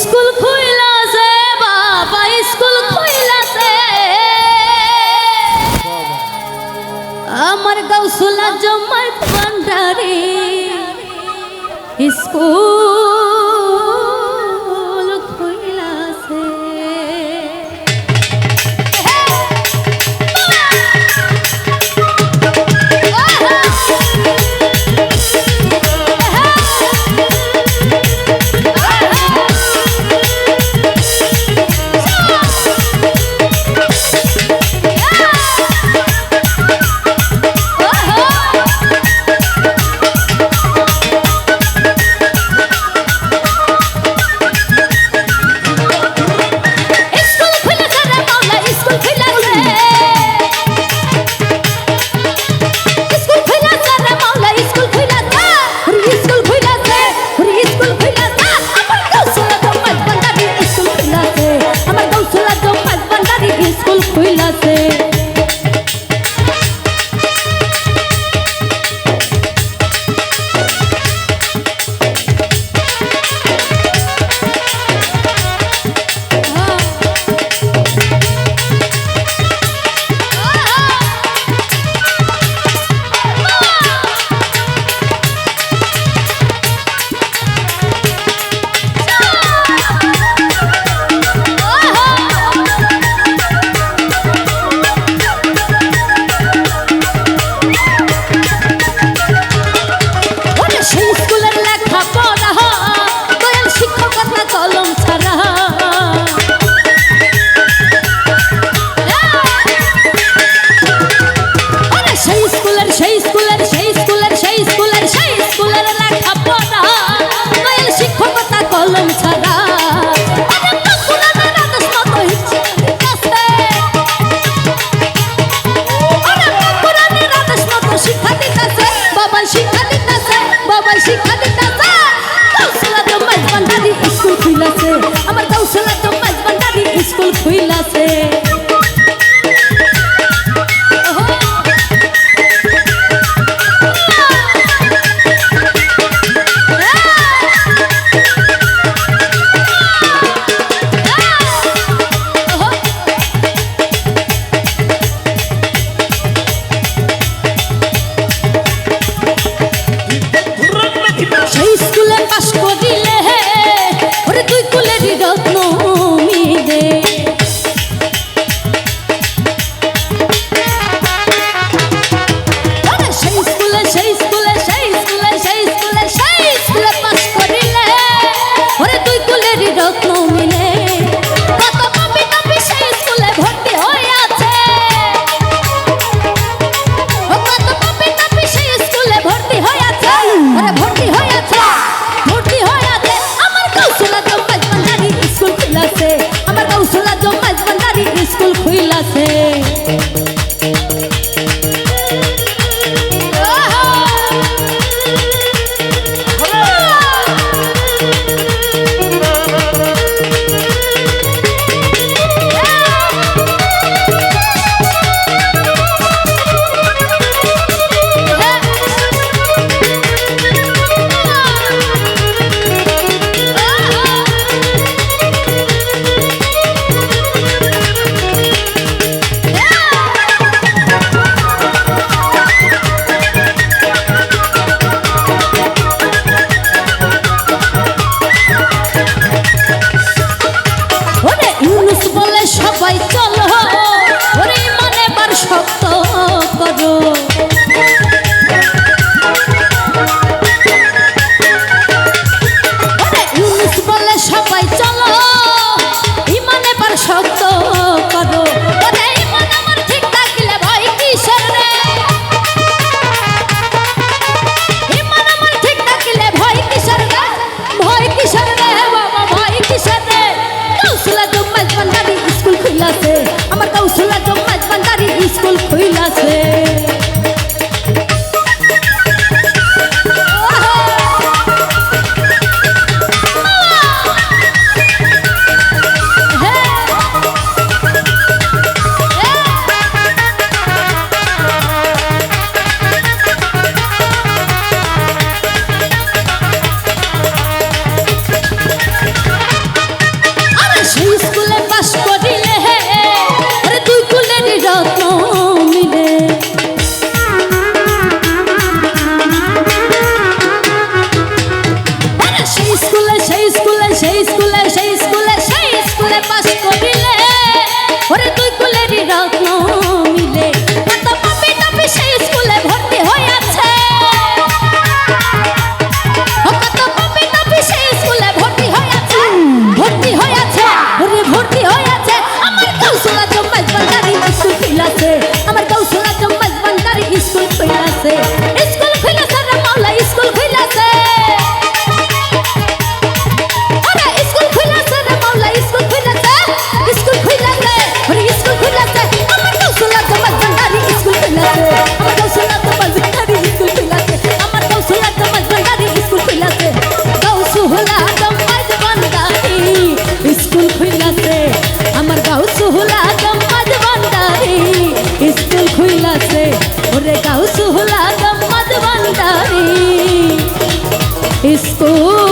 School খুইলা সে বাবা school খুইলা সে আমার গৌসুলা জমার ভান্ডারে। স্কুল আছে। clear. Estou